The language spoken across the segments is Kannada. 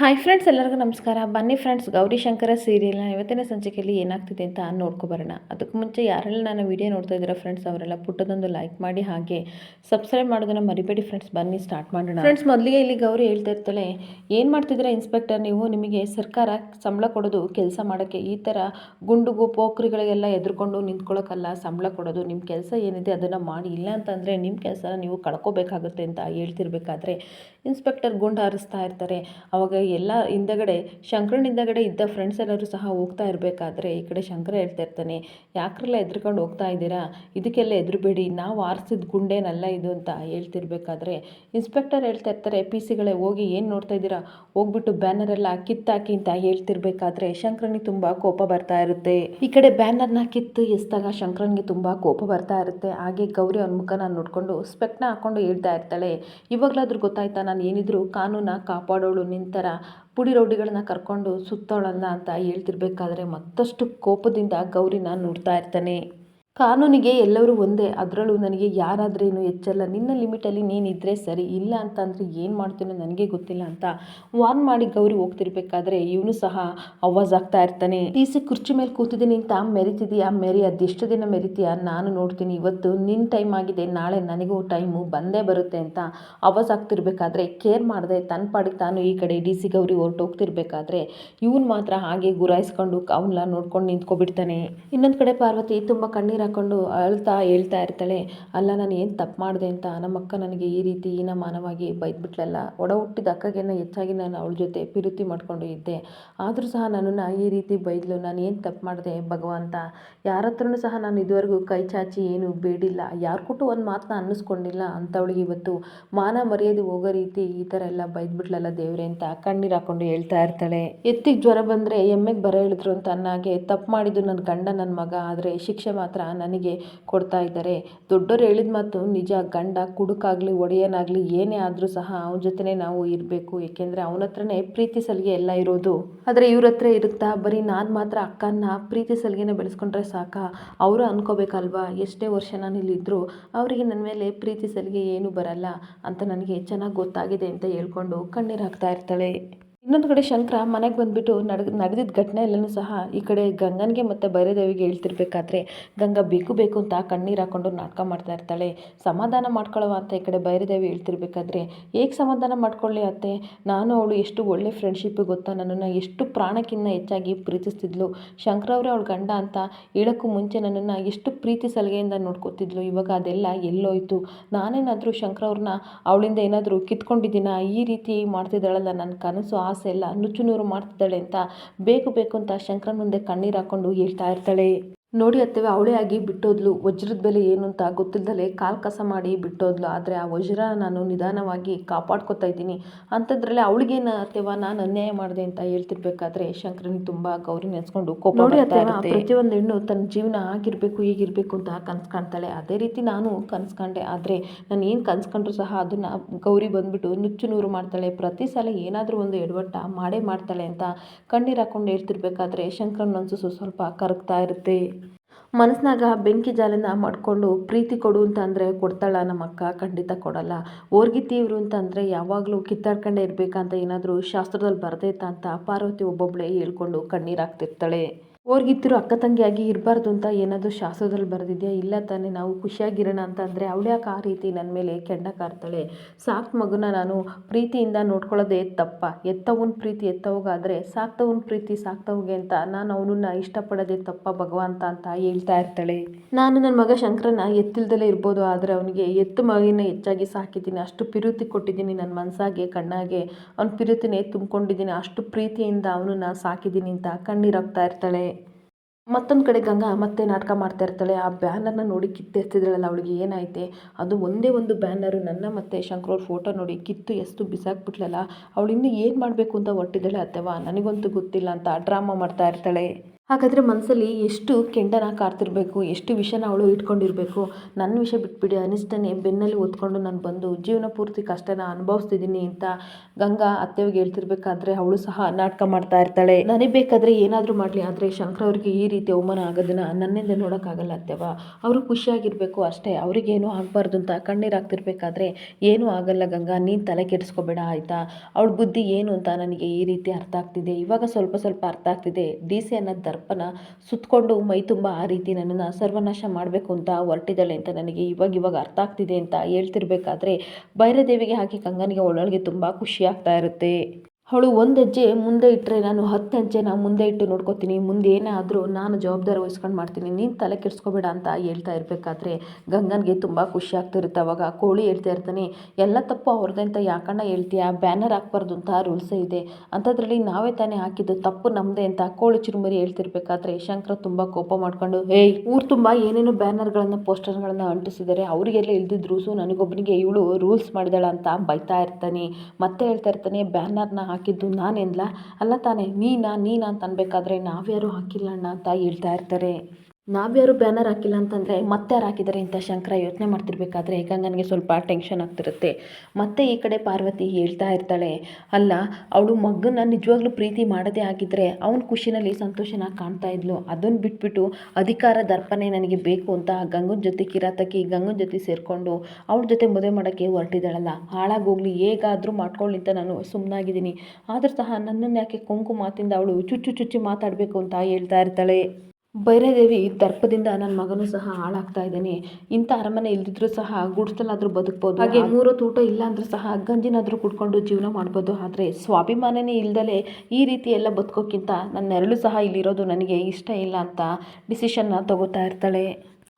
ಹಾಯ್ ಫ್ರೆಂಡ್ಸ್ ಎಲ್ಲರಿಗೂ ನಮಸ್ಕಾರ. ಬನ್ನಿ ಫ್ರೆಂಡ್ಸ್ ಗೌರಿ ಶಂಕರ ಸೀರಿಯಲ್ನ ಇವತ್ತಿನ ಸಂಚಿಕೆಯಲ್ಲಿ ಏನಾಗ್ತಿದೆ ಅಂತ ನೋಡ್ಕೊಬರೋಣ ಅದಕ್ಕೆ ಮುಂಚೆ ಯಾರೆಲ್ಲ ನಾನು ವಿಡಿಯೋ ನೋಡ್ತಾ ಇದ್ದೀರಾ ಫ್ರೆಂಡ್ಸ್ ಅವರೆಲ್ಲ ಪುಟ್ಟದೊಂದು ಲೈಕ್ ಮಾಡಿ ಹಾಗೆ ಸಬ್ಸ್ಕ್ರೈಬ್ ಮಾಡೋದನ್ನ ಮರಿಬೇಡಿ ಫ್ರೆಂಡ್ಸ್ ಬನ್ನಿ ಸ್ಟಾರ್ಟ್ ಮಾಡೋಣ. ಫ್ರೆಂಡ್ಸ್ ಮೊದಲಿಗೆ ಇಲ್ಲಿ ಗೌರಿ ಹೇಳ್ತಾ ಇರ್ತಾಳೆ, ಏನು ಮಾಡ್ತಿದ್ದೀರಾ ಇನ್ಸ್ಪೆಕ್ಟರ್ ನೀವು? ನಿಮಗೆ ಸರ್ಕಾರ ಸಂಬಳ ಕೊಡೋದು, ಕೆಲಸ ಮಾಡೋಕ್ಕೆ ಈ ಥರ ಗುಂಡುಗು ಪೋಖ್ರಿಗಳಿಗೆಲ್ಲ ಎದುರ್ಕೊಂಡು ನಿಂತ್ಕೊಳ್ಳೋಕ್ಕಲ್ಲ ಸಂಬಳ ಕೊಡೋದು ನಿಮ್ಮ ಕೆಲಸ ಏನಿದೆ ಅದನ್ನು ಮಾಡಿ. ಇಲ್ಲ ಅಂತಂದರೆ ನಿಮ್ಮ ಕೆಲಸನ ನೀವು ಕಳ್ಕೊಬೇಕಾಗುತ್ತೆ ಅಂತ ಹೇಳ್ತಿರ್ಬೇಕಾದ್ರೆ ಇನ್ಸ್ಪೆಕ್ಟರ್ ಗುಂಡು ಹಾರಿಸ್ತಾ ಇರ್ತಾರೆ. ಅವಾಗ ಎಲ್ಲ ಹಿಂದಗಡೆ, ಶಂಕರನ ಹಿಂದಗಡೆ ಇದ್ದ ಫ್ರೆಂಡ್ಸ್ ಎಲ್ಲರೂ ಸಹ ಹೋಗ್ತಾ ಇರಬೇಕಾದ್ರೆ ಈ ಕಡೆ ಶಂಕರ ಹೇಳ್ತಾ ಇರ್ತಾನೆ, ಯಾಕ್ರೆಲ್ಲ ಎದ್ರುಕೊಂಡು ಹೋಗ್ತಾ ಇದ್ದೀರಾ? ಇದಕ್ಕೆಲ್ಲ ಎದುರುಬೇಡಿ, ನಾವು ಆರಿಸಿದ ಗುಂಡೇನಲ್ಲ ಇದು ಅಂತ ಹೇಳ್ತಿರ್ಬೇಕಾದ್ರೆ ಇನ್ಸ್ಪೆಕ್ಟರ್ ಹೇಳ್ತಾ ಇರ್ತಾರೆ ಪಿ ಸಿಗಳೇ ಹೋಗಿ ಏನು ನೋಡ್ತಾ ಇದ್ದೀರಾ? ಹೋಗ್ಬಿಟ್ಟು ಬ್ಯಾನರ್ ಎಲ್ಲ ಕಿತ್ತಾಕಿ ಅಂತ ಹೇಳ್ತಿರ್ಬೇಕಾದ್ರೆ ಶಂಕರನಿಗೆ ತುಂಬ ಕೋಪ ಬರ್ತಾ ಇರುತ್ತೆ. ಈ ಕಡೆ ಬ್ಯಾನರ್ನ ಕಿತ್ತು ಎಸ್ದಾಗ ಶಂಕರನ್ಗೆ ತುಂಬ ಕೋಪ ಬರ್ತಾ ಇರುತ್ತೆ. ಹಾಗೆ ಗೌರಿ ಅವ್ನ ಮುಖನ ನೋಡ್ಕೊಂಡು ಸ್ಪೆಕ್ಟ್ನ ಹಾಕೊಂಡು ಹೇಳ್ತಾ ಇರ್ತಾಳೆ, ಇವಾಗಲಾದ್ರೂ ಗೊತ್ತಾಯ್ತಾ ನಾನು ಏನಿದ್ರು ಕಾನೂನ ಕಾಪಾಡೋಳು ನಿಂತರ ಪುಡಿ ರೌಡಿಗಳನ್ನ ಕರ್ಕೊಂಡು ಸುತ್ತೋಳಲ್ಲ ಅಂತ ಹೇಳ್ತಿರ್ಬೇಕಾದ್ರೆ ಮತ್ತಷ್ಟು ಕೋಪದಿಂದ ಗೌರಿನ ನೋಡ್ತಾ ಇರ್ತಾನೆ. ಕಾನೂನಿಗೆ ಎಲ್ಲರೂ ಒಂದೇ, ಅದರಲ್ಲೂ ನನಗೆ ಯಾರಾದ್ರೇನು ಹೆಚ್ಚಲ್ಲ ನಿನ್ನ ಲಿಮಿಟಲ್ಲಿ ನೀನಿದ್ದರೆ ಸರಿ, ಇಲ್ಲ ಅಂತಂದರೆ ಏನು ಮಾಡ್ತೀನೋ ನನಗೆ ಗೊತ್ತಿಲ್ಲ ಅಂತ ವಾರ್ನ್ ಮಾಡಿ ಗೌರಿ ಹೋಗ್ತಿರ್ಬೇಕಾದ್ರೆ ಇವನು ಸಹ ಅವಾಜ್ ಆಗ್ತಾ ಇರ್ತಾನೆ. ಸಿ ಕುರ್ಚಿ ಮೇಲೆ ಕೂತಿದ್ದೀನಿ ಅಂತ ಮೆರಿತಿದೀಯಾ? ಮೆರಿ, ಅದೆಷ್ಟು ದಿನ ಮೆರಿತೀಯಾ? ನಾನು ನೋಡ್ತೀನಿ, ಇವತ್ತು ನಿನ್ನ ಟೈಮ್ ಆಗಿದೆ, ನಾಳೆ ನನಗೂ ಟೈಮು ಬಂದೇ ಬರುತ್ತೆ ಅಂತ ಅವಾಜ್ ಆಗ್ತಿರ್ಬೇಕಾದ್ರೆ ಕೇರ್ ಮಾಡದೆ ತನ್ನ ಪಾಡಿಗೆ ತಾನು ಈ ಕಡೆ ಡಿ ಸಿ ಗೌರಿ ಹೊರಟೋಗ್ತಿರ್ಬೇಕಾದ್ರೆ ಇವನು ಮಾತ್ರ ಹಾಗೆ ಗುರಾಯಿಸ್ಕೊಂಡು ಅವನ್ನ ನೋಡ್ಕೊಂಡು ನಿಂತ್ಕೊಬಿಡ್ತಾನೆ. ಇನ್ನೊಂದು ಕಡೆ ಪಾರ್ವತಿ ತುಂಬ ಕಣ್ಣೀರು ಹಾಕ್ಕೊಂಡು ಅಳ್ತಾ ಹೇಳ್ತಾ ಇರ್ತಾಳೆ, ಅಲ್ಲ, ನಾನು ಏನು ತಪ್ಪು ಮಾಡಿದೆ ಅಂತ? ನಮ್ಮ ಅಕ್ಕ ನನಗೆ ಈ ರೀತಿ ಹೀನಮಾನವಾಗಿ ಬೈದ್ಬಿಟ್ಲಲ್ಲ. ಒಡ ಹುಟ್ಟಿದ ಅಕ್ಕಗೇನ ಹೆಚ್ಚಾಗಿ ನಾನು ಅವಳ ಜೊತೆ ಪ್ರೀತಿ ಮಾಡಿಕೊಂಡು ಇದ್ದೆ. ಆದರೂ ಸಹ ನನ್ನನ್ನು ಈ ರೀತಿ ಬೈದ್ಲು. ನಾನು ಏನು ತಪ್ಪು ಮಾಡಿದೆ ಭಗವಂತ ಯಾರ ಹತ್ರನೂ ಸಹ ನಾನು ಇದುವರೆಗೂ ಕೈ ಚಾಚಿ ಏನು ಬೇಡಿಲ್ಲ. ಯಾರು ಕೊಟ್ಟು ಒಂದು ಮಾತನ್ನ ಅನ್ನಿಸ್ಕೊಂಡಿಲ್ಲ ಅಂಥವಳಿಗೆ ಇವತ್ತು. ಮಾನ ಮರ್ಯಾದೆ ಹೋಗೋ ರೀತಿ ಈ ಥರ ಎಲ್ಲ ಬೈದ್ಬಿಟ್ಲಲ್ಲ ದೇವ್ರೆ ಅಂತ ಕಣ್ಣೀರು ಹಾಕ್ಕೊಂಡು ಹೇಳ್ತಾ ಇರ್ತಾಳೆ. ಎತ್ತಿಗೆ ಜ್ವರ ಬಂದರೆ ಎಮ್ಮೆಗೆ ಬರ ಹೇಳಿದ್ರು ಅಂತ ಅನ್ನಾಗೆ, ತಪ್ಪು ಮಾಡಿದ್ದು ನನ್ನ ಗಂಡ ನನ್ನ ಮಗ, ಆದರೆ ಶಿಕ್ಷೆ ಮಾತ್ರ ನನಗೆ ಕೊಡ್ತಾ ಇದ್ದಾರೆ. ದೊಡ್ಡೋರು ಹೇಳಿದ ಮಾತು ನಿಜ, ಗಂಡ, ಕುಡುಕಾಗಲಿ, ಒಡೆಯನಾಗಲಿ, ಏನೇ ಆದರೂ ಸಹ ಅವನ ಜೊತೆನೇ ನಾವು ಇರಬೇಕು. ಏಕೆಂದರೆ ಅವನ ಹತ್ರನೇ ಪ್ರೀತಿ ಸಲಿಗೆ ಎಲ್ಲ ಇರೋದು. ಆದರೆ ಇವ್ರ ಹತ್ರ ಇರುತ್ತಾ? ಬರೀ ನಾನು ಮಾತ್ರ ಅಕ್ಕನ ಪ್ರೀತಿ ಸಲಿಗೆನೇ ಬೆಳೆಸ್ಕೊಂಡ್ರೆ ಸಾಕ? ಅವರು ಅನ್ಕೋಬೇಕಲ್ವಾ? ಎಷ್ಟೇ ವರ್ಷ ನಾನು ಇಲ್ಲಿದ್ದರೂ ಅವರಿಗೆ ನನ್ನ ಮೇಲೆ ಪ್ರೀತಿ ಸಲಿಗೆ ಏನೂ ಬರಲ್ಲ ಅಂತ ನನಗೆ ಚೆನ್ನಾಗಿ ಗೊತ್ತಾಗಿದೆ ಅಂತ ಹೇಳ್ಕೊಂಡು ಕಣ್ಣೀರು ಹಾಕ್ತಾ ಇರ್ತಾಳೆ. ಇನ್ನೊಂದು ಕಡೆ ಶಂಕರ ಮನೆಗೆ ಬಂದುಬಿಟ್ಟು ನಡ್ ನಡೆದಿದ್ದ ಘಟನೆ ಎಲ್ಲನೂ ಸಹ ಈ ಕಡೆ ಗಂಗನಿಗೆ ಮತ್ತು ಭೈರದೇವಿಗೆ ಹೇಳ್ತಿರ್ಬೇಕಾದ್ರೆ, ಗಂಗಾ ಬೇಕು ಬೇಕು ಅಂತ ಕಣ್ಣೀರು ಹಾಕ್ಕೊಂಡು ನಾಟಕ ಮಾಡ್ತಾ ಇರ್ತಾಳೆ. ಸಮಾಧಾನ ಮಾಡ್ಕೊಳ್ಳುವ ಅಂತ ಈ ಕಡೆ ಭೈರದೇವಿ ಹೇಳ್ತಿರ್ಬೇಕಾದ್ರೆ, ಹೇಗೆ ಸಮಾಧಾನ ಮಾಡ್ಕೊಳ್ಳಿ ಅತ್ತೆ? ನಾನು ಅವಳು ಎಷ್ಟು ಒಳ್ಳೆ ಫ್ರೆಂಡ್ಶಿಪ್ ಗೊತ್ತಾ? ನನ್ನನ್ನು ಎಷ್ಟು ಪ್ರಾಣಕ್ಕಿಂತ ಹೆಚ್ಚಾಗಿ ಪ್ರೀತಿಸ್ತಿದ್ಲು. ಶಂಕರ ಅವರೇ ಅವಳ ಗಂಡ ಅಂತ ಹೇಳೋಕ್ಕೂ ಮುಂಚೆ ನನ್ನನ್ನು ಎಷ್ಟು ಪ್ರೀತಿ ಸಲಿಗೆಯಿಂದ ನೋಡ್ಕೊತಿದ್ಲು. ಇವಾಗ ಅದೆಲ್ಲ ಎಲ್ಲೋಯ್ತು. ನಾನೇನಾದರೂ ಶಂಕರ ಅವ್ರನ್ನ ಅವಳಿಂದ ಏನಾದರೂ ಕಿತ್ಕೊಂಡಿದ್ದೀನ? ಈ ರೀತಿ ಮಾಡ್ತಿದ್ದಾಳಲ್ಲ ನನ್ನ ಕನಸು. ಆಸೆ ಎಲ್ಲ ನುಚ್ಚು ನೂರು ಮಾಡ್ತಿದ್ದಾಳೆ ಅಂತ, ಬೇಕು ಬೇಕು ಅಂತ ಶಂಕರನ ಮುಂದೆ ಕಣ್ಣೀರು ಹಾಕ್ಕೊಂಡು ಹೇಳ್ತಾ ಇರ್ತಾಳೆ. ನೋಡಿ ಅತ್ತೇವೆ ಅವಳೇ ಆಗಿ ಬಿಟ್ಟೋದ್ಲು. ವಜ್ರದ ಬೆಲೆ ಏನು ಅಂತ ಗೊತ್ತಿಲ್ಲದಲೇ ಕಾಲು ಕಸ ಮಾಡಿ ಬಿಟ್ಟೋದ್ಲು. ಆದರೆ ಆ ವಜ್ರ ನಾನು ನಿಧಾನವಾಗಿ ಕಾಪಾಡ್ಕೊತಾ ಇದ್ದೀನಿ. ಅಂಥದ್ರಲ್ಲಿ ಅವಳಿಗೇನು ಅತ್ತೆವ ನಾನು ಅನ್ಯಾಯ ಮಾಡಿದೆ ಅಂತ ಹೇಳ್ತಿರ್ಬೇಕಾದ್ರೆ ಶಂಕರನ್ ತುಂಬ ಗೌರಿ ನೆನೆಸ್ಕೊಂಡು ಕೋಪ ನೋಡಿ ಪ್ರತಿಯೊಂದು ಹೆಣ್ಣು ತನ್ನ ಜೀವನ ಆಗಿರಬೇಕು ಹೀಗಿರಬೇಕು ಅಂತ ಕನಸು ಕಾಣ್ತಾಳೆ. ಅದೇ ರೀತಿ ನಾನು ಕನಸು ಕಂಡೆ ಆದರೆ ನಾನು ಏನು ಕನ್ಸ್ಕೊಂಡ್ರು ಸಹ ಅದನ್ನು ಗೌರಿ ಬಂದ್ಬಿಟ್ಟು ನುಚ್ಚು ನೂರು ಮಾಡ್ತಾಳೆ. ಪ್ರತಿ ಸಲ ಏನಾದರೂ ಒಂದು ಎಡವಟ್ಟ ಮಾಡೇ ಮಾಡ್ತಾಳೆ ಅಂತ ಕಣ್ಣೀರು ಹಾಕೊಂಡು ಹೇಳ್ತಿರ್ಬೇಕಾದ್ರೆ ಶಂಕರನ್ ಮನಸ್ಸು ಸ್ವಲ್ಪ ಕರಗ್ತಾ ಇರುತ್ತೆ. ಮನಸ್ಸಿನಾಗ ಬೆಂಕಿ ಜಾಲನ ಮಾಡಿಕೊಂಡು ಪ್ರೀತಿ ಕೊಡು ಅಂತ ಅಂದರೆ ಕೊಡ್ತಾಳ ನಮ್ಮ ಅಕ್ಕ, ಖಂಡಿತ ಕೊಡಲ್ಲ. ಓರ್ಗಿ ತೀವ್ರ ಅಂತ ಅಂತಂದರೆ ಯಾವಾಗಲೂ ಕಿತ್ತಾಡ್ಕೊಂಡೇ ಇರಬೇಕಂತ ಏನಾದರೂ ಶಾಸ್ತ್ರದಲ್ಲಿ ಬರ್ತೈತಾ ಅಂತ ಪಾರ್ವತಿ ಒಬ್ಬೊಬ್ಬಳೇ ಹೇಳ್ಕೊಂಡು ಕಣ್ಣೀರು ಹಾಕ್ತಿರ್ತಾಳೆ. ಓರ್ಗಿತ್ತಿರು ಅಕ್ಕ ತಂಗಿಯಾಗಿ ಇರಬಾರ್ದು ಅಂತ ಏನಾದರೂ ಶಾಸ್ತ್ರದಲ್ಲಿ ಬರೆದಿದೆಯಾ? ಇಲ್ಲ ತಾನೇ, ನಾವು ಖುಷಿಯಾಗಿರೋಣ ಅಂತ ಅಂದರೆ ಅವಳ್ಯಾಕೆ ಆ ರೀತಿ ನನ್ನ ಮೇಲೆ ಕೆಂಡ ಕಾರ್ತಾಳೆ? ಸಾಕು ಮಗುನ ನಾನು ಪ್ರೀತಿಯಿಂದ ನೋಡ್ಕೊಳ್ಳೋದೇ ತಪ್ಪ. ಎತ್ತವನ ಪ್ರೀತಿ ಎತ್ತವಗಾದರೆ ಸಾಕ್ತವನ ಪ್ರೀತಿ ಸಾಕ್ತವ್ಗೆ ಅಂತ ನಾನು ಅವನನ್ನ ಇಷ್ಟಪಡೋದೇ ತಪ್ಪ ಭಗವಂತ ಅಂತ ಹೇಳ್ತಾ ಇರ್ತಾಳೆ. ನಾನು ನನ್ನ ಮಗ ಶಂಕರನ ಎತ್ತಿಲ್ದಲೇ ಇರ್ಬೋದು, ಆದರೆ ಅವನಿಗೆ ಎತ್ತು ಮಗಿನ ಹೆಚ್ಚಾಗಿ ಸಾಕಿದ್ದೀನಿ. ಅಷ್ಟು ಪಿರುತಿ ಕೊಟ್ಟಿದ್ದೀನಿ ನನ್ನ ಮನಸ್ಸಾಗೆ ಕಣ್ಣಾಗೆ. ಅವ್ನ ಪಿರುತಿನೇ ತುಂಬಿಕೊಂಡಿದ್ದೀನಿ. ಅಷ್ಟು ಪ್ರೀತಿಯಿಂದ ಅವನನ್ನ ಸಾಕಿದ್ದೀನಿ ಅಂತ ಕಣ್ಣೀರಾಗ್ತಾ ಇರ್ತಾಳೆ. ಮತ್ತೊಂದು ಕಡೆ ಗಂಗಾ ಮತ್ತೆ ನಾಟಕ ಮಾಡ್ತಾ ಇರ್ತಾಳೆ. ಆ ಬ್ಯಾನರ್ನ ನೋಡಿ ಕಿತ್ತೆಸ್ತಿದ್ದಾಳಲ್ಲ ಅವಳಿಗೆ ಏನೈತೆ ಅದು ಒಂದೇ ಒಂದು ಬ್ಯಾನರು. ನನ್ನ ಮತ್ತು ಶಂಕ್ರವ್ರ ಫೋಟೋ ನೋಡಿ ಕಿತ್ತು ಎಷ್ಟು ಬಿಸಾಕ್ಬಿಟ್ಲಲ್ಲ ಅವಳು ಇನ್ನೂ ಏನು ಮಾಡಬೇಕು ಅಂತ ಹೊಟ್ಟಿದ್ದಾಳೆ ಅಥವಾ ನನಗಂತೂ ಗೊತ್ತಿಲ್ಲ ಅಂತ ಡ್ರಾಮಾ ಮಾಡ್ತಾ ಇರ್ತಾಳೆ. ಹಾಗಾದರೆ ಮನಸ್ಸಲ್ಲಿ ಎಷ್ಟು ಕೆಂಡನ ಕಾರ್ತಿರ್ಬೇಕು ಎಷ್ಟು ವಿಷನ ಅವಳು ಇಟ್ಕೊಂಡಿರಬೇಕು ನನ್ನ ವಿಷಯ ಬಿಟ್ಬಿಡಿ, ಅನಿಷ್ಟನೇ ಬೆನ್ನಲ್ಲಿ ಹೊತ್ಕೊಂಡು ನಾನು ಬಂದು ಜೀವನ ಪೂರ್ತಿ ಕಷ್ಟನ ಅನುಭವಿಸ್ತಿದ್ದೀನಿ ಅಂತ ಗಂಗಾ ಅತ್ತೆಗೆ ಹೇಳ್ತಿರ್ಬೇಕಾದ್ರೆ ಅವಳು ಸಹ ನಾಟಕ ಮಾಡ್ತಾ ಇರ್ತಾಳೆ. ನನಗೆ ಬೇಕಾದರೆ ಏನಾದರೂ ಮಾಡಲಿ, ಆದರೆ ಶಂಕರ್ ಅವ್ರಿಗೆ ಈ ರೀತಿ ಅವಮಾನ ಆಗೋದನ್ನ ನನ್ನಿಂದ ನೋಡೋಕ್ಕಾಗಲ್ಲ ಅತ್ತೆವ ಅವರು ಖುಷಿಯಾಗಿರಬೇಕು ಅಷ್ಟೇ, ಅವ್ರಿಗೇನು ಆಗಬಾರ್ದು ಅಂತ ಕಣ್ಣೀರು ಹಾಕ್ತಿರ್ಬೇಕಾದ್ರೆ ಏನೂ ಆಗಲ್ಲ ಗಂಗಾ, ನೀನು ತಲೆ ಕೆಡಿಸ್ಕೋಬೇಡ, ಆಯಿತಾ? ಅವಳ ಬುದ್ಧಿ ಏನು ಅಂತ ನನಗೆ ಈ ರೀತಿ ಅರ್ಥ ಆಗ್ತಿದೆ. ಇವಾಗ ಸ್ವಲ್ಪ ಸ್ವಲ್ಪ ಅರ್ಥ ಆಗ್ತಿದೆ. ಡಿ ಸಿ ಅನ್ನೋ ದರ್ಪನ ಸುತ್ತಕೊಂಡು ಮೈ ತುಂಬ ಆ ರೀತಿ ನನ್ನನ್ನು ಸರ್ವನಾಶ ಮಾಡಬೇಕು ಅಂತ ಹೊರಟಿದ್ದಾಳೆ ಅಂತ ನನಗೆ ಇವಾಗ ಇವಾಗ ಅರ್ಥ ಆಗ್ತಿದೆ ಅಂತ ಹೇಳ್ತಿರ್ಬೇಕಾದ್ರೆ ಬೈರದೇವಿಗೆ ಹಾಕಿ ಕಂಗನಿಗೆ ಒಳೊಳಗೆ ತುಂಬ ಖುಷಿ ಆಗ್ತಾ ಇರುತ್ತೆ. ಅವಳು ಒಂದು ಹೆಜ್ಜೆ ಮುಂದೆ ಇಟ್ಟರೆ ನಾನು ಹತ್ತು ಹೆಜ್ಜೆನ ಮುಂದೆ ಇಟ್ಟು ನೋಡ್ಕೋತೀನಿ. ಮುಂದೆ ಏನೇ ಆದರೂ ನಾನು ಜವಾಬ್ದಾರಿ ವಹಿಸ್ಕೊಂಡು ಮಾಡ್ತೀನಿ. ನೀನು ತಲೆ ಕೆಡಿಸ್ಕೋಬೇಡ ಅಂತ ಹೇಳ್ತಾ ಇರಬೇಕಾದ್ರೆ ಗಂಗನ್ಗೆ ತುಂಬ ಖುಷಿ ಆಗ್ತಿರುತ್ತೆ. ಅವಾಗ ಕೋಳಿ ಹೇಳ್ತಾ ಇರ್ತಾನೆ, ಎಲ್ಲ ತಪ್ಪು ಅವ್ರದ್ದೆ ಅಂತ ಯಾಕಣ್ಣ ಹೇಳ್ತೀಯ? ಬ್ಯಾನರ್ ಹಾಕ್ಬಾರ್ದು ಅಂತ ರೂಲ್ಸೇ ಇದೆ. ಅಂಥದ್ರಲ್ಲಿ ನಾವೇ ತಾನೇ ಹಾಕಿದ್ದು ತಪ್ಪು ನಮ್ಮದೇ ಅಂತ ಕೋಳಿ ಚುರುಮುರಿ ಹೇಳ್ತಿರ್ಬೇಕಾದ್ರೆ ಶಂಕರ ತುಂಬ ಕೋಪ ಮಾಡ್ಕೊಂಡು ಹೇಯ್ ಊರು ತುಂಬ ಏನೇನೋ ಬ್ಯಾನರ್ಗಳನ್ನು, ಪೋಸ್ಟರ್ಗಳನ್ನು ಅಂಟಿಸಿದ್ದಾರೆ ಅವರಿಗೆಲ್ಲ ಇಲ್ದಿದ್ದ ರೂಲ್ಸು ನನಗೊಬ್ಬನಿಗೆ ಇವಳು ರೂಲ್ಸ್ ಮಾಡಿದಾಳ ಅಂತ ಬೈತಾ ಇರ್ತಾನೆ. ಮತ್ತೆ ಹೇಳ್ತಾ ಇರ್ತಾನೆ, ಬ್ಯಾನರ್ನ ಹಾಕಿದ್ದು ನಾನೆಂದ್ಲಾ? ಅಲ್ಲ ತಾನೇ ನೀನಾ ನೀನಾ ಅಂತ ಅನ್ಬೇಕಾದ್ರೆ ನಾವ್ಯಾರು ಹಾಕಿಲ್ಲ ಅಣ್ಣ ಅಂತ ಹೇಳ್ತಾ ಇರ್ತಾರೆ. ನಾವ್ಯಾರು ಬ್ಯಾನರ್ ಹಾಕಿಲ್ಲ ಅಂತಂದರೆ ಮತ್ತೆ ಯಾರು ಹಾಕಿದ್ದಾರೆ ಅಂತ ಶಂಕರ ಯೋಚನೆ ಮಾಡ್ತಿರ್ಬೇಕಾದ್ರೆ ಗಂಗನಿಗೆ ಸ್ವಲ್ಪ ಟೆನ್ಷನ್ ಆಗ್ತಿರುತ್ತೆ. ಮತ್ತೆ ಈ ಕಡೆ ಪಾರ್ವತಿ ಹೇಳ್ತಾ ಇರ್ತಾಳೆ, ಅಲ್ಲ, ಅವಳು ಮಗನ ನಿಜವಾಗ್ಲೂ ಪ್ರೀತಿ ಮಾಡದೇ ಆಗಿದ್ದರೆ ಅವನ ಖುಷಿನಲ್ಲಿ ಸಂತೋಷನ ಕಾಣ್ತಾ ಇದ್ಲು. ಅದನ್ನು ಬಿಟ್ಬಿಟ್ಟು ಅಧಿಕಾರ ದರ್ಪಣೆ ನನಗೆ ಬೇಕು ಅಂತ ಗಂಗನ ಜೊತೆ ಕಿರಾತಕಿ ಗಂಗನ ಜೊತೆ ಸೇರಿಕೊಂಡು ಅವಳ ಜೊತೆ ಮದುವೆ ಮಾಡೋಕ್ಕೆ ಹೊರಟಿದ್ದಾಳಲ್ಲ. ಹಾಳಾಗೋಗ್ಲಿ, ಹೇಗಾದರೂ ಮಾಡ್ಕೊಳ್ಳಿ ಅಂತ ನಾನು ಸುಮ್ಮನಾಗಿದ್ದೀನಿ ಆದರೂ ಸಹ ನನ್ನನ್ನು ಯಾಕೆ ಕೊಂಕು ಮಾತಿಂದ ಅವಳು ಚುಚ್ಚು ಚುಚ್ಚಿ ಮಾತಾಡಬೇಕು ಅಂತ ಹೇಳ್ತಾ ಇರ್ತಾಳೆ. ಭೈರದೇವಿ ದರ್ಪದಿಂದ ನನ್ನ ಮಗನೂ ಸಹ ಹಾಳಾಗ್ತಾ ಇದ್ದಾನೆ. ಇಂಥ ಅರಮನೆ ಇಲ್ದಿದ್ರೂ ಸಹ ಗುಡ್ಸಲಾದರೂ ಬದುಕ್ಬೋದು. ಹಾಗೆ ಮೂರು ತೂಟ ಇಲ್ಲ ಅಂದರೂ ಸಹ ಗಂಜಿನಾದರೂ ಕುಡ್ಕೊಂಡು ಜೀವನ ಮಾಡ್ಬೋದು. ಆದರೆ ಸ್ವಾಭಿಮಾನನೇ ಇಲ್ದಲೆ ಈ ರೀತಿ ಎಲ್ಲ ಬದುಕೋಕ್ಕಿಂತ ನನ್ನ ನೆರಳು ಸಹ ಇಲ್ಲಿರೋದು ನನಗೆ ಇಷ್ಟ ಇಲ್ಲ ಅಂತ ಡಿಸಿಷನ್ನ ತಗೋತಾ ಇರ್ತಾಳೆ.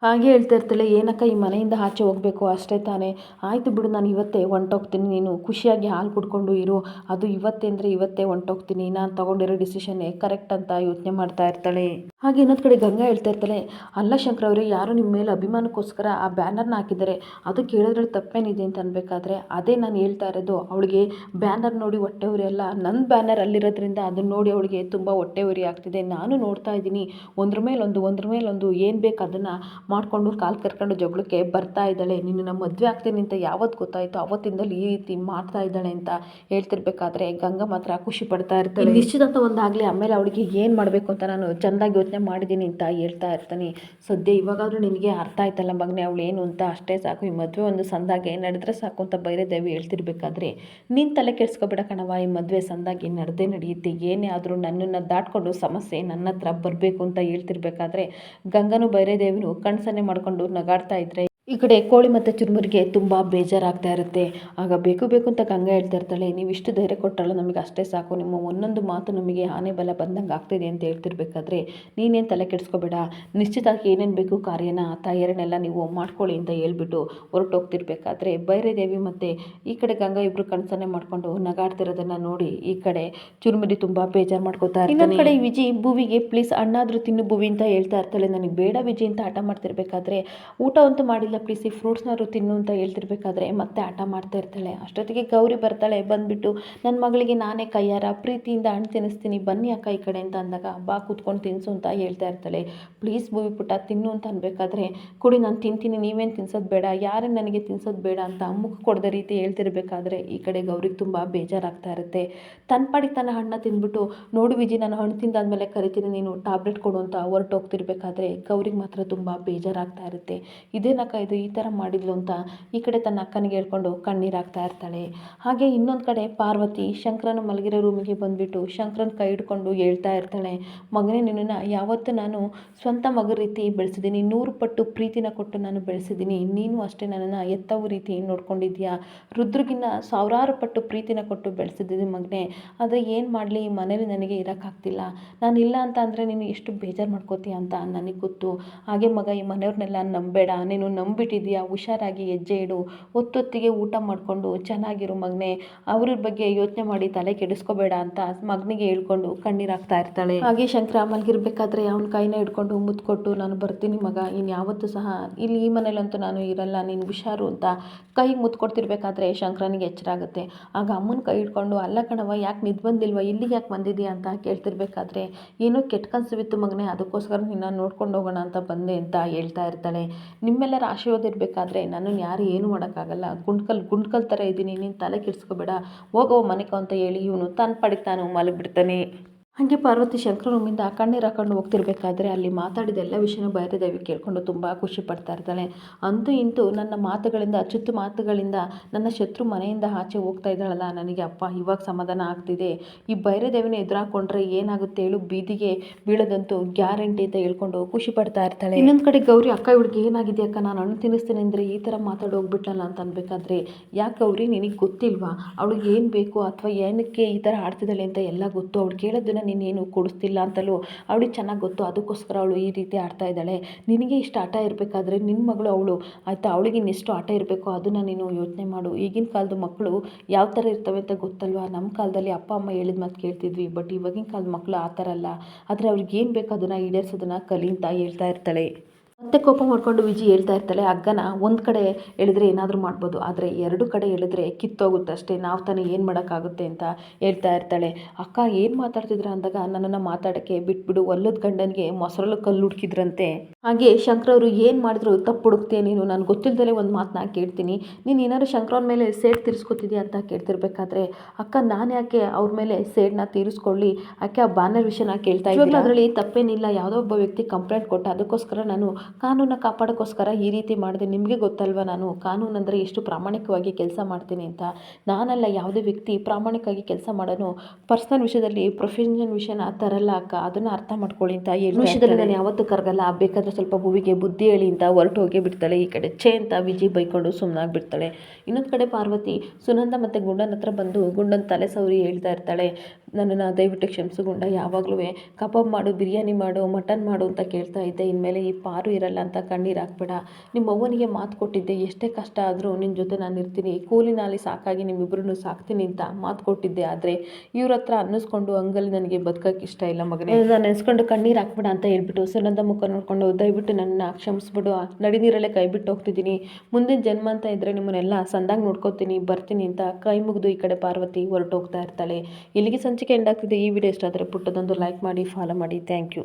ಹಾಗೆ ಹೇಳ್ತಾ ಇರ್ತಾಳೆ, ಏನಕ್ಕ ಈ ಮನೆಯಿಂದ ಆಚೆ ಹೋಗಬೇಕು? ಅಷ್ಟೇ ತಾನೇ. ಆಯಿತು ಬಿಡು, ನಾನು ಇವತ್ತೇ ಹೊಂಟೋಗ್ತೀನಿ. ನೀನು ಖುಷಿಯಾಗಿ ಹಾಲು ಕುಡ್ಕೊಂಡು ಇರು. ಅದು ಇವತ್ತೇ ಅಂದರೆ ಇವತ್ತೇ ಹೊಂಟೋಗ್ತೀನಿ. ನಾನು ತೊಗೊಂಡಿರೋ ಡಿಸಿಷನ್ನೇ ಕರೆಕ್ಟ್ ಅಂತ ಯೋಚನೆ ಮಾಡ್ತಾ ಇರ್ತಾಳೆ. ಹಾಗೆ ಇನ್ನೊಂದು ಕಡೆ ಗಂಗಾ ಹೇಳ್ತಾ ಇರ್ತಾಳೆ, ಅಲ್ಲ ಶಂಕರ್ ಅವರೇ, ಯಾರು ನಿಮ್ಮ ಮೇಲೆ ಅಭಿಮಾನಕ್ಕೋಸ್ಕರ ಆ ಬ್ಯಾನರ್ನ ಹಾಕಿದ್ದಾರೆ. ಅದು ಕೇಳಿದ್ರಲ್ಲಿ ತಪ್ಪೇನಿದೆ ಅಂತ ಅನ್ಬೇಕಾದ್ರೆ ಅದೇ ನಾನು ಹೇಳ್ತಾ ಇರೋದು. ಅವಳಿಗೆ ಬ್ಯಾನರ್ ನೋಡಿ ಹೊಟ್ಟೆ ಉರಿ ಅಲ್ಲ. ನನ್ನ ಬ್ಯಾನರ್ ಅಲ್ಲಿರೋದ್ರಿಂದ ಅದನ್ನ ನೋಡಿ ಅವಳಿಗೆ ತುಂಬ ಹೊಟ್ಟೆ ಉರಿ ಆಗ್ತಿದೆ. ನಾನು ನೋಡ್ತಾ ಇದ್ದೀನಿ. ಒಂದ್ರ ಮೇಲೊಂದು ಒಂದ್ರ ಮೇಲೊಂದು, ಏನು ಬೇಕು ಅದನ್ನು ಮಾಡಿಕೊಂಡು ಕಾಲು ಕರ್ಕೊಂಡು ಜಗಳಕ್ಕೆ ಬರ್ತಾ ಇದ್ದಾಳೆ. ನಿನ್ನ ಮದುವೆ ಆಗ್ತೀನಿ ಅಂತ ಯಾವತ್ತು ಗೊತ್ತಾಯಿತು? ಅವತ್ತಿಂದಲೂ ಈ ರೀತಿ ಮಾಡ್ತಾ ಇದ್ದಾಳೆ ಅಂತ ಹೇಳ್ತಿರ್ಬೇಕಾದ್ರೆ ಗಂಗಾ ಮಾತ್ರ ಖುಷಿ ಪಡ್ತಾ ಇರ್ತಾಳೆ. ನಿಶ್ಚಿತಾರ್ಥ ಒಂದಾಗಲಿ ಆಮೇಲೆ ಅವಳಿಗೆ ಏನು ಮಾಡಬೇಕು ಅಂತ ನಾನು ಚೆಂದಾಗಿ ಯೋಚನೆ ಮಾಡಿದ್ದೀನಿ ಅಂತ ಹೇಳ್ತಾ ಇರ್ತಾನೆ. ಸದ್ಯ ಇವಾಗಾದರೂ ನಿನಗೆ ಅರ್ಥ ಆಯ್ತಲ್ಲ ಮಗನೇ, ಅವಳು ಏನು ಅಂತ? ಅಷ್ಟೇ ಸಾಕು. ಈ ಮದುವೆ ಒಂದು ಸಂದಾಗೆ ನಡೆದ್ರೆ ಸಾಕು ಅಂತ ಬೈರೇದೇವಿ ಹೇಳ್ತಿರ್ಬೇಕಾದ್ರೆ, ನೀನು ತಲೆ ಕೆಡಿಸ್ಕೊಬೇಡ ಕಣವ ಈ ಮದುವೆ ಸಂದಾಗಿ ನಡೆದೇ ನಡೆಯುತ್ತೆ? ಏನೇ ಆದರೂ ನನ್ನನ್ನು ದಾಟ್ಕೊಂಡು ಸಮಸ್ಯೆ ನನ್ನ ಹತ್ರ ಬರಬೇಕು ಅಂತ ಹೇಳ್ತಿರ್ಬೇಕಾದ್ರೆ, ಗಂಗನು ಬೈರೇದೇವಿನು ಕಣ್ಸನ್ನೆ ಮಾಡಿಕೊಂಡು ನಗಾಡ್ತಾ ಇದ್ರೆ ಈ ಕಡೆ ಕೋಳಿ ಮತ್ತು ಚುರುಮುರಿಗೆ ತುಂಬ ಬೇಜಾರಾಗ್ತಾ ಇರುತ್ತೆ. ಆಗ ಬೇಕು ಬೇಕು ಅಂತ ಗಂಗಾ ಹೇಳ್ತಾ ಇರ್ತಾಳೆ, ನೀವು ಇಷ್ಟು ಧೈರ್ಯ ಕೊಟ್ಟರಲ್ಲ ನಮಗೆ ಅಷ್ಟೇ ಸಾಕು, ನಿಮ್ಮ ಒಂದೊಂದು ಮಾತು ನಮಗೆ ಆನೆ ಬಲ ಬಂದಂಗೆ ಆಗ್ತಿದೆ ಅಂತ ಹೇಳ್ತಿರ್ಬೇಕಾದ್ರೆ ನೀನೇನು ತಲೆ ಕೆಡಿಸ್ಕೋಬೇಡ. ನಿಶ್ಚಿತಾಗಿ ಏನೇನು ಬೇಕು ಕಾರ್ಯನ ತಯಾರಿನೆಲ್ಲ ನೀವು ಮಾಡ್ಕೊಳ್ಳಿ ಅಂತ ಹೇಳ್ಬಿಟ್ಟು ಹೊರಟೋಗ್ತಿರ್ಬೇಕಾದ್ರೆ ಬೈರೇದೇವಿ ಮತ್ತು ಈ ಕಡೆ ಗಂಗಾ ಇಬ್ಬರು ಕನಸನ್ನೇ ಮಾಡಿಕೊಂಡು ನಗಾಡ್ತಿರೋದನ್ನು ನೋಡಿ ಈ ಕಡೆ ಚುರುಮುರಿ ತುಂಬ ಬೇಜಾರು ಮಾಡ್ಕೋತಾರೆ ಇನ್ನೊಂದು ಕಡೆ ವಿಜಿ ಭುವಿಗೆ, ಪ್ಲೀಸ್ ಅಣ್ಣಾದರೂ ತಿನ್ನು ಭುವಿ ಅಂತ ಹೇಳ್ತಾ ಇರ್ತಾಳೆ. ನನಗೆ ಬೇಡ ವಿಜಿ ಅಂತ ಆಟ ಮಾಡ್ತಿರ್ಬೇಕಾದ್ರೆ ಊಟ ಅಂತೂ ಮಾಡಿಲ್ಲ. ಪ್ಲೀಸ್ ಪ್ರೀಸಿ ಫ್ರೂಟ್ಸ್ನಾದ್ರು ತಿನ್ನು ಅಂತ ಹೇಳ್ತಿರ್ಬೇಕಾದ್ರೆ ಮತ್ತೆ ಹಠ ಮಾಡ್ತಾ ಇರ್ತಾಳೆ. ಅಷ್ಟೊತ್ತಿಗೆ ಗೌರಿ ಬರ್ತಾಳೆ, ಬಂದುಬಿಟ್ಟು ನನ್ನ ಮಗಳಿಗೆ ನಾನೇ ಕೈಯಾರ, ಪ್ರೀತಿಯಿಂದ ಹಣ್ಣು ತಿನ್ನಿಸ್ತೀನಿ, ಬನ್ನಿ ಅಕ್ಕ ಈ ಕಡೆ ಅಂತ ಅಂದಾಗ, ಬಾ ಕೂತ್ಕೊಂಡು ತಿನ್ನಿಸು ಅಂತ ಹೇಳ್ತಾ ಇರ್ತಾಳೆ. ಪ್ಲೀಸ್ ಭೂವಿ ಪುಟ್ಟ ತಿನ್ನು ಅಂತ ಅನ್ಬೇಕಾದ್ರೆ, ಕುಡಿ ನಾನು ತಿಂತೀನಿ, ನೀವೇನು ತಿನ್ಸೋದು ಬೇಡ, ಯಾರೇ ನನಗೆ ತಿನ್ಸೋದು ಬೇಡ ಅಂತ ಮುಖ ಕೊಡದ ರೀತಿ ಹೇಳ್ತಿರ್ಬೇಕಾದ್ರೆ, ಈ ಕಡೆ ಗೌರಿಗೆ ತುಂಬ ಬೇಜಾರಾಗ್ತಾ ಇರುತ್ತೆ. ತನ್ನ ಪಾಡಿಗೆ ತನ್ನ ಹಣ್ಣ ತಿಂದ್ಬಿಟ್ಟು, ನೋಡು ವಿಜಿ, ನಾನು ಹಣ್ಣು ತಿಂದಾದ್ಮೇಲೆ ಕರಿತೀನಿ, ನೀನು ಟ್ಯಾಬ್ಲೆಟ್ ಕೊಡು ಅಂತ ಹೊರಟೋಗ್ತಿರ್ಬೇಕಾದ್ರೆ, ಗೌರಿಗೆ ಮಾತ್ರ ತುಂಬ ಬೇಜಾರಾಗ್ತಾ ಇರುತ್ತೆ. ಇದೇನಕ್ಕ ಇದು ಈ ಥರ ಮಾಡಿದ್ಲು ಅಂತ ಈ ಕಡೆ ತನ್ನ ಅಕ್ಕನಿಗೆ ಹೇಳ್ಕೊಂಡು ಕಣ್ಣೀರಾಗ್ತಾ ಇರ್ತಾಳೆ. ಹಾಗೆ ಇನ್ನೊಂದು ಕಡೆ ಪಾರ್ವತಿ ಶಂಕರನ ಮಲಗಿರೋ ರೂಮಿಗೆ ಬಂದುಬಿಟ್ಟು ಶಂಕರನ ಕೈ ಹಿಡ್ಕೊಂಡು ಹೇಳ್ತಾ ಇರ್ತಾಳೆ, ಮಗನೇ, ನಿನ್ನನ್ನು ಯಾವತ್ತೂ ನಾನು ಸ್ವಂತ ಮಗ ರೀತಿ ಬೆಳೆಸಿದ್ದೀನಿ, ನೂರು ಪಟ್ಟು ಪ್ರೀತಿನ ಕೊಟ್ಟು ನಾನು ಬೆಳೆಸಿದ್ದೀನಿ. ನೀನು ಅಷ್ಟೇ ನನ್ನನ್ನು ಎತ್ತವು ರೀತಿ ನೋಡ್ಕೊಂಡಿದ್ಯಾ ರುದ್ರಗಿನ್ನ ಸಾವಿರಾರು ಪಟ್ಟು ಪ್ರೀತಿನ ಕೊಟ್ಟು ಬೆಳೆಸಿದ್ದೀನಿ ಮಗನೇ, ಆದರೆ ಏನು ಮಾಡಲಿ? ಈ ಮನೇಲಿ ನನಗೆ ಇರೋಕ್ಕಾಗ್ತಿಲ್ಲ. ನಾನು ಇಲ್ಲ ಅಂತ ಅಂದರೆ ನೀನು ಎಷ್ಟು ಬೇಜಾರು ಮಾಡ್ಕೋತೀಯ ಅಂತ ನನಗೆ ಗೊತ್ತು. ಹಾಗೆ ಮಗ ಈ ಮನೆಯವ್ರನ್ನೆಲ್ಲ ನಂಬೇಡ ನೀನು ನಂಬ ನಂಬಿಟ್ಟಿದೀಯಾ ಹುಷಾರಾಗಿ ಹೆಜ್ಜೆ ಇಡು. ಹೊತ್ತೊತ್ತಿಗೆ ಊಟ ಮಾಡಿಕೊಂಡು, ಚೆನ್ನಾಗಿರು ಮಗನೇ. ಅವ್ರ ಬಗ್ಗೆ ಯೋಚನೆ ಮಾಡಿ ತಲೆ ಕೆಡಿಸ್ಕೋಬೇಡ ಅಂತ ಮಗನಿಗೆ ಹೇಳ್ಕೊಂಡು ಕಣ್ಣೀರು ಹಾಕ್ತಾ ಇರ್ತಾಳೆ. ಹಾಗೆ ಶಂಕರ ಮಲಗಿರ್ಬೇಕಾದ್ರೆ ಅವನ ಕೈನ ಹಿಡ್ಕೊಂಡು ಮುತ್ಕೊಟ್ಟು ನಾನು ಬರ್ತೀನಿ ಮಗ. ಇನ್ಯಾವತ್ತೂ ಸಹ ಇಲ್ಲಿ ಈ ಮನೇಲಂತೂ ನಾನು ಇರಲ್ಲ. ನೀನು ಹುಷಾರು ಅಂತ ಕೈ ಮುತ್ಕೊಡ್ತಿರ್ಬೇಕಾದ್ರೆ ಶಂಕರನಿಗೆ ಎಚ್ಚರ ಆಗುತ್ತೆ. ಆಗ ಅಮ್ಮನ ಕೈ ಹಿಡ್ಕೊಂಡು, ಅಲ್ಲ ಕಣವ ಯಾಕೆ ನಿದ್ದು ಬಂದಿಲ್ವ? ಇಲ್ಲಿಗೆ ಯಾಕೆ ಬಂದಿದ್ದೀಯ ಅಂತ ಕೇಳ್ತಿರ್ಬೇಕಾದ್ರೆ, ಏನೋ ಕೆಟ್ಟ ಕನಸು ಬಿತ್ತು ಮಗನೇ. ಅದಕ್ಕೋಸ್ಕರ ನಿನ್ನ ನೋಡ್ಕೊಂಡು ಹೋಗೋಣ ಅಂತ ಬಂದೆ ಅಂತ ಹೇಳ್ತಾ ಇರ್ತಾಳೆ. ನಿಮ್ಮೆಲ್ಲರ ಇರಬೇಕಾದ್ರೆ ನಾನು ಯಾರು ಏನು ಮಾಡೋಕ್ಕಾಗಲ್ಲ. ಗುಂಡ್ಕಲ್ ಗುಂಡ್ಕಲ್ ಥರ ಇದ್ದೀನಿ. ನೀನು ತಲೆ ಕೆಡಿಸ್ಕೋಬೇಡ. ಹೋಗೋ ಮನೆಗೆ ಅಂತ ಹೇಳಿ ಇವನು ತನ್ನ ಪಡಿಗೆ ತಾನು ಮಲಗಿಬಿಡ್ತಾನೆ. ಹಾಗೆ ಪಾರ್ವತಿ ಶಂಕರ ರೂಮಿಂದ ಕಣ್ಣೀರು ಹಾಕೊಂಡು ಹೋಗ್ತಿರ್ಬೇಕಾದ್ರೆ ಅಲ್ಲಿ ಮಾತಾಡಿದ ಎಲ್ಲ ವಿಷಯನೂ ಬೈರದೇವಿ ಕೇಳಿಕೊಂಡು ತುಂಬ ಖುಷಿ ಪಡ್ತಾ ಇರ್ತಾಳೆ. ಅಂತೂ ಇಂತೂ ನನ್ನ ಮಾತುಗಳಿಂದ, ಅಚ್ಚುತ್ತು ಮಾತುಗಳಿಂದ ನನ್ನ ಶತ್ರು ಮನೆಯಿಂದ ಆಚೆ ಹೋಗ್ತಾ ಇದ್ದಾಳಲ್ಲ, ನನಗೆ ಅಪ್ಪ ಇವಾಗ ಸಮಾಧಾನ ಆಗ್ತಿದೆ. ಈ ಬೈರದೇವಿನ ಎದುರಾಕೊಂಡ್ರೆ ಏನಾಗುತ್ತೆ ಹೇಳು, ಬೀದಿಗೆ ಬೀಳದಂತೂ ಗ್ಯಾರಂಟಿ ಅಂತ ಹೇಳ್ಕೊಂಡು ಖುಷಿ ಪಡ್ತಾ ಇರ್ತಾಳೆ. ಇನ್ನೊಂದು ಕಡೆ ಗೌರಿ, ಅಕ್ಕ ಇವಳಿಗೆ ಏನಾಗಿದೆ ಅಕ್ಕ, ನಾನು ಹಣ್ಣು ತಿನ್ನಿಸ್ತೀನಿ ಅಂದರೆ ಈ ಥರ ಮಾತಾಡಿ ಹೋಗ್ಬಿಟ್ಲಲ್ಲ ಅಂತ ಅನ್ಬೇಕಾದ್ರೆ, ಯಾಕೆ ಗೌರಿ ನಿನಗೆ ಗೊತ್ತಿಲ್ವಾ? ಅವಳಿಗೆ ಏನು ಬೇಕು ಅಥವಾ ಏನಕ್ಕೆ ಈ ಥರ ಆಡ್ತಿದ್ದಾಳೆ ಅಂತ ಎಲ್ಲ ಗೊತ್ತು. ಅವಳು ಕೇಳೋದನ್ನ ನೀನೇನು ಕೊಡಿಸ್ತಿಲ್ಲ ಅಂತಲೂ ಅವಳಿಗೆ ಚೆನ್ನಾಗಿ ಗೊತ್ತು. ಅದಕ್ಕೋಸ್ಕರ ಅವಳು ಈ ರೀತಿ ಆಡ್ತಾ ಇದ್ದಾಳೆ. ನಿನಗೆ ಇಷ್ಟು ಆಟ ಇರಬೇಕಾದ್ರೆ ನಿನ್ನ ಮಗಳು ಅವಳು. ಆಯಿತಾ? ಅವಳಿಗೆ ಇನ್ನೆಷ್ಟು ಆಟ ಇರಬೇಕು ಅದನ್ನು ನೀನು ಯೋಚನೆ ಮಾಡು. ಈಗಿನ ಕಾಲದ ಮಕ್ಕಳು ಯಾವ ಥರ ಇರ್ತವೆ ಅಂತ ಗೊತ್ತಲ್ವಾ? ನಮ್ಮ ಕಾಲದಲ್ಲಿ ಅಪ್ಪ, ಅಮ್ಮ ಹೇಳಿದ ಮಾತು ಕೇಳ್ತಿದ್ವಿ. ಬಟ್ ಇವಾಗಿನ ಕಾಲದ ಮಕ್ಕಳು ಆ ಥರ ಅಲ್ಲ. ಆದರೆ ಅವ್ರಿಗೆ ಏನು ಬೇಕು ಅದನ್ನು ಈಡೇರಿಸೋದನ್ನು ಕಲಿ ಅಂತ ಹೇಳ್ತಾ ಇರ್ತಾಳೆ. ಮತ್ತೆ ಕೋಪ ಮಾಡಿಕೊಂಡು ವಿಜಿ ಹೇಳ್ತಾ ಇರ್ತಾಳೆ ಹಗ್ಗನ ಒಂದು ಕಡೆ ಎಳೆದ್ರೆ ಏನಾದರೂ ಮಾಡ್ಬೋದು, ಆದರೆ ಎರಡು ಕಡೆ ಎಳೆದ್ರೆ ಕಿತ್ತೋಗುತ್ತೆ ಅಷ್ಟೇ, ನಾವು ತಾನೇ ಏನು ಮಾಡೋಕ್ಕಾಗುತ್ತೆ ಅಂತ ಹೇಳ್ತಾ ಇರ್ತಾಳೆ. ಅಕ್ಕ ಏನು ಮಾತಾಡ್ತಿದ್ರ ಅಂದಾಗ ನನ್ನನ್ನು ಮಾತಾಡೋಕ್ಕೆ ಬಿಟ್ಬಿಡು, ಒಲ್ಲದ ಗಂಡನಿಗೆ ಮೊಸರಲ್ಲು ಕಲ್ಲು ಹುಡುಕಿದ್ರಂತೆ. ಹಾಗೆ ಶಂಕರವರು ಏನು ಮಾಡಿದ್ರು ತಪ್ಪು ಹುಡುಕ್ತೀಯ ನೀನು ನಾನು ಗೊತ್ತಿಲ್ಲದಲೇ ಒಂದು ಮಾತನ್ನ ಕೇಳ್ತೀನಿ, ನೀನು ಏನಾದ್ರು ಶಂಕರವ್ರ ಮೇಲೆ ಸೇಡ್ ತೀರಿಸ್ಕೊತಿದ್ಯಾ ಅಂತ ಕೇಳ್ತಿರ್ಬೇಕಾದ್ರೆ, ಅಕ್ಕ ನಾನು ಯಾಕೆ ಅವ್ರ ಮೇಲೆ ಸೇಡ್ನ ತೀರಿಸ್ಕೊಳ್ಳಿ ಯಾಕೆ ಆ ಬ್ಯಾನರ್ ವಿಷಯನ ಕೇಳ್ತಾ ಇದ್ದೀನಿ ಅದರಲ್ಲಿ ತಪ್ಪೇನಿಲ್ಲ, ಯಾವುದೋ ಒಬ್ಬ ವ್ಯಕ್ತಿ ಕಂಪ್ಲೇಂಟ್ ಕೊಟ್ಟ, ಅದಕ್ಕೋಸ್ಕರ ನಾನು ಕಾನೂನ ಕಾಪಾಡೋಕ್ಕೋಸ್ಕರ ಈ ರೀತಿ ಮಾಡಿದೆ ನಿಮಗೆ ಗೊತ್ತಲ್ವ ನಾನು? ಕಾನೂನು ಅಂದರೆ ಎಷ್ಟು ಪ್ರಾಮಾಣಿಕವಾಗಿ ಕೆಲಸ ಮಾಡ್ತೀನಿ ಅಂತ. ನಾನಲ್ಲ ಯಾವುದೇ ವ್ಯಕ್ತಿ ಪ್ರಾಮಾಣಿಕವಾಗಿ ಕೆಲಸ ಮಾಡೋನು ಪರ್ಸ್ನಲ್ ವಿಷಯದಲ್ಲಿ ಪ್ರೊಫೆಷನಲ್ ವಿಷಯನ ತರಲ್ಲ ಅಕ್ಕ, ಅದನ್ನು ಅರ್ಥ ಮಾಡ್ಕೊಳ್ಳಿ ಅಂತ ವಿಷಯದಲ್ಲಿ ನಾನು ಯಾವತ್ತೂ ಕರಗಲ್ಲ. ಬೇಕಾದರೆ ಸ್ವಲ್ಪ ಭೂವಿಗೆ ಬುದ್ಧಿ ಹೇಳಿ ಅಂತ ಹೊರಟು ಹೋಗೇ ಬಿಡ್ತಾಳೆ. ಈ ಕಡೆ ಛೇ ಅಂತ ವಿಜಿ ಬೈಕೊಂಡು ಸುಮ್ಮನಾಗ್ಬಿಡ್ತಾಳೆ ಇನ್ನೊಂದು ಕಡೆ ಪಾರ್ವತಿ, ಸುನಂದ ಮತ್ತು ಗುಂಡನ ಹತ್ರ ಬಂದು ಗುಂಡನ ತಲೆ ಸೌರಿ ಹೇಳ್ತಾ ಇರ್ತಾಳೆ. ನನ್ನನ್ನು ದಯವಿಟ್ಟು ಕ್ಷಮಿಸು ಗುಂಡ ಯಾವಾಗಲೂ ಕಬಾಬ್ ಮಾಡು, ಬಿರಿಯಾನಿ ಮಾಡು, ಮಟನ್ ಮಾಡು ಅಂತ ಕೇಳ್ತಾ ಇದ್ದೆ. ಇನ್ಮೇಲೆ ಈ ಪಾರು ಇರಲ್ಲ ಅಂತ ಕಣ್ಣೀರು ಹಾಕ್ಬೇಡ. ನಿಮ್ಮ ಅವ್ವನಿಗೆ ಮಾತು ಕೊಟ್ಟಿದ್ದೆ, ಎಷ್ಟೇ ಕಷ್ಟ ಆದರೂ ನಿನ್ನ ಜೊತೆ ನಾನು ಇರ್ತೀನಿ. ಕೂಲಿನಲ್ಲಿ ಸಾಕಾಗಿ ನಿಮ್ಮಿಬ್ಬರನ್ನು ಸಾಕ್ತೀನಿ ಅಂತ ಮಾತು ಕೊಟ್ಟಿದ್ದೆ. ಆದರೆ ಇವ್ರ ಹತ್ರ ಅನ್ನಿಸ್ಕೊಂಡು ಹಂಗಲ್ಲಿ ನನಗೆ ಬದುಕೋಕೆ ಇಷ್ಟ ಇಲ್ಲ ಮಗನೇ. ನಾನು ನೆನೆಸ್ಕೊಂಡು ಕಣ್ಣೀರು ಹಾಕ್ಬೇಡ ಅಂತ ಹೇಳ್ಬಿಟ್ಟು ಸುನಂದ ಮುಖ ನೋಡಿಕೊಂಡು ದಯವಿಟ್ಟು ನನ್ನ ಕ್ಷಮಿಸ್ಬಿಡು. ನಡಿ ನೀರಲ್ಲೇ ಕೈ ಬಿಟ್ಟು ಹೋಗ್ತಿದ್ದೀನಿ. ಮುಂದಿನ ಜನ್ಮ ಅಂತ ಇದ್ದರೆ ನಿಮ್ಮನ್ನೆಲ್ಲ ಸಂದಾಗಿ ನೋಡ್ಕೋತೀನಿ, ಬರ್ತೀನಿ ಅಂತ ಕೈ ಮುಗಿದು ಈ ಕಡೆ ಪಾರ್ವತಿ ಹೊರಟೋಗ್ತಾ ಇರ್ತಾಳೆ. ಇಲ್ಲಿಗೆ ಸಂಚಿಕೆ ಎಂಡ್ ಆಗ್ತಿದೆ. ಈ ವಿಡಿಯೋ ಇಷ್ಟ ಆದರೆ ಪುಟ್ಟದೊಂದು ಲೈಕ್ ಮಾಡಿ ಫಾಲೋ ಮಾಡಿ. Thank you